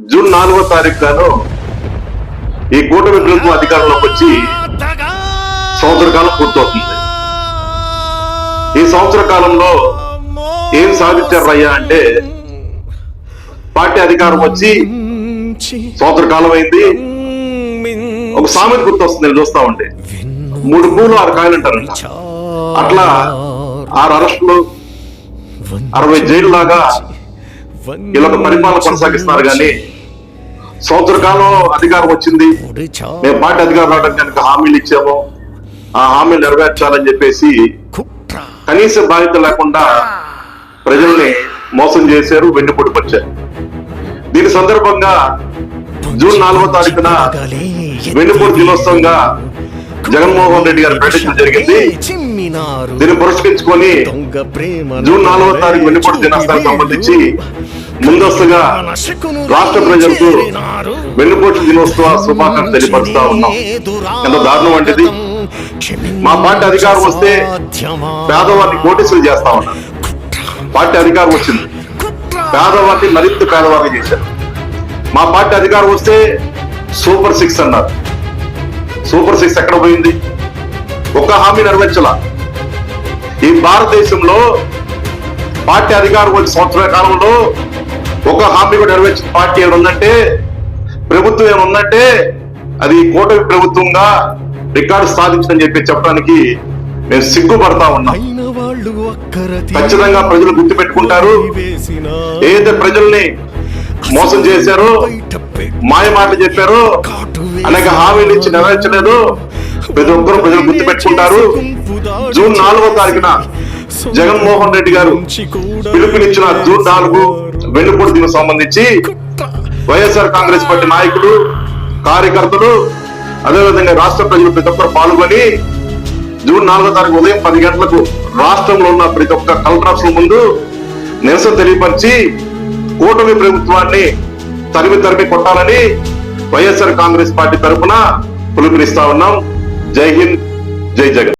June నాలుగో తారీఖు గాను ఈ కూటమి ప్రభుత్వం అధికారంలోకి వచ్చి సంవత్సర కాలం పూర్తవుతుంది. ఈ సంవత్సర కాలంలో ఏం సాధించారయ్యా అంటే పార్టీ అధికారం వచ్చి సంవత్సర కాలం అయింది. ఒక సామెత గుర్తొస్తుంది నేను చూస్తా ఉంటే. మూడు పూలు ఆరు కాయలు అంటారంట. అట్లా ఆరు అరెస్టులు అరవై జైలు లాగా వీళ్ళొక పరిపాలన కొనసాగిస్తున్నారు కానీ సంవత్సర కాలం అధికారం వచ్చింది. మేము పార్టీ అధికారం రావడం కనుక హామీలు ఇచ్చాము. ఆ హామీలు నెరవేర్చాలని చెప్పేసి కనీస బాధ్యత లేకుండా ప్రజల్ని మోసం చేశారు వెన్నుపొడి వచ్చారు దీని సందర్భంగా జూన్ నాలుగో తారీఖున వెన్నుపొడి దినోత్సవంగా జగన్మోహన్ రెడ్డి గారు ప్రకటించడం జరిగింది. దీన్ని పురస్కరించుకొని జూన్ నాలుగో తారీఖు వెన్నుపొడి దినోత్సవానికి సంబంధించి ముందస్తుగా రాష్ట్ర ప్రజలకు వెన్నుపోటు దినోత్సవ శుభాకాంక్షలు తెలియపరుస్తా ఉన్నాం. ఎంత దారుణం వంటిది మా పార్టీ అధికారం వస్తే పేదవారిని కోటీసులు చేస్తా ఉన్నారు. పార్టీ అధికారం వచ్చింది. పేదవారిని మరింత పేదవారిని చేశారు. మా పార్టీ అధికారం వస్తే సూపర్ సిక్స్ అన్నారు. సూపర్ సిక్స్ ఎక్కడ పోయింది? ఒక హామీ నెరవేర్చలా. ఈ భారతదేశంలో పార్టీ అధికారం వచ్చి సంవత్సరాల కాలంలో ఒక హామీ కూడా నెరవేర్చిన పార్టీ ఉందంటే ప్రభుత్వం ఏమైనా ఉందంటే అది కూటమి ప్రభుత్వంగా రికార్డు సాధించిందని చెప్పి చెప్పడానికి మేము సిగ్గుపడతా ఉన్నాం. ఖచ్చితంగా ప్రజలు గుర్తు పెట్టుకుంటారు. ఏదైతే ప్రజల్ని మోసం చేశారో మాయ మాటలు చెప్పారో అనేక హామీలు ఇచ్చి నెరవేర్చలేదు. ప్రతి ఒక్కరూ ప్రజలు గుర్తు పెట్టుకుంటారు. జూన్ నాలుగో తారీఖున జగన్మోహన్ రెడ్డి గారు పిలుపునిచ్చిన జూన్ నాలుగు వెన్నుపొడి దినం సంబంధించి వైఎస్ఆర్ కాంగ్రెస్ పార్టీ నాయకులు కార్యకర్తలు అదేవిధంగా రాష్ట్ర ప్రజలు ప్రతి ఒక్కరు పాల్గొని జూన్ నాలుగో తారీఖు ఉదయం పది గంటలకు రాష్ట్రంలో ఉన్న ప్రతి ఒక్క కలెక్టర్ ఆఫీసుల ముందు నిరసన తెలియపరిచి కూటమి ప్రభుత్వాన్ని తరిమి తరిమి కొట్టాలని వైఎస్ఆర్ కాంగ్రెస్ పార్టీ తరఫున పిలుపునిస్తా ఉన్నాం. జై హింద్ జై జగన్.